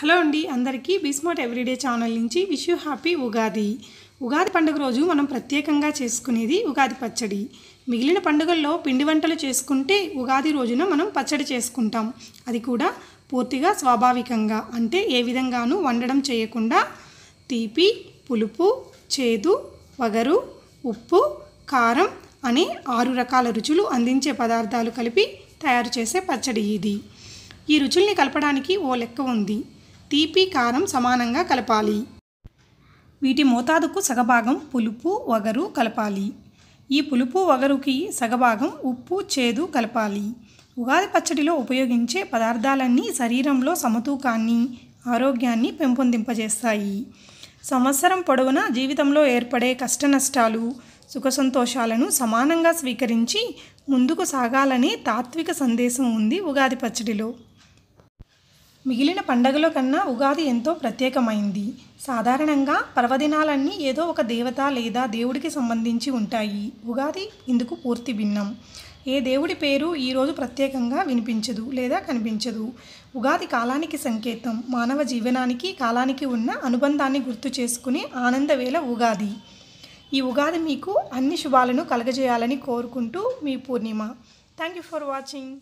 Hello అండి అందరికీ be smart everyday channel నుంచి wish you happy Ugadi. Ugadi పండుగ రోజు మనం ప్రత్యేకంగా చేసుకునేది ఉగాది పచ్చడి. మిగిలిన పండుగల్లో పిండి వంటలు చేసుకుంటే ఉగాది రోజున మనం పచ్చడి చేసుకుంటాం. అది కూడా పూర్తిగా స్వాభావికంగా అంటే ఏ విధంగానూ వండడం చేయకుండా తీపి పులుపు చేదు వగరు ఉప్పు కారం అనే ఆరు రకాల రుచులు అందించే పదార్థాలు కలిపి తయారు చేసే పచ్చడి ఇది. ఈ రుచుల్ని కలపడానికి ఓ లెక్క ఉంది. తీపి కారం సమానంగా కలపాలి. వీటి మోతాదుకు సగభాగం పులుపు వగరు కలపాలి. ఈ పులుపు వగరుకి సగభాగం ఉప్పు చేదు కలపాలి. ఉగాది పచ్చడిలో ఉపయోగించే పదార్థాలన్నీ శరీరంలో సమతూకాన్ని ఆరోగ్యాన్ని పెంపొందింపజేస్తాయి. సంవత్సరం పొడవునా జీవితంలో ఏర్పడే కష్టనష్టాలు సుఖ సంతోషాలను సమానంగా స్వీకరించి ముందుకు సాగాలనే తాత్విక సందేశం ఉంది ఉగాది పచ్చడిలో. మిగిలిన పండగల కన్నా ఉగాది ఎంతో ప్రత్యేకమైంది. సాధారణంగా పర్వదినాలన్నీ ఏదో ఒక దేవత లేదా దేవుడికి సంబంధించి ఉంటాయి. ఉగాది ఇందుకు పూర్తి భిన్నం. ఏ దేవుడి పేరు ఈరోజు ప్రత్యేకంగా వినిపించదు లేదా కనిపించదు. ఉగాది కాలానికి సంకేతం. మానవ జీవనానికి కాలానికి ఉన్న అనుబంధాన్ని గుర్తు చేసుకునే ఆనందవేళ ఉగాది. ఈ ఉగాది మీకు అన్ని శుభాలను కలగజేయాలని కోరుకుంటూ మీ Purnima. Thank you for watching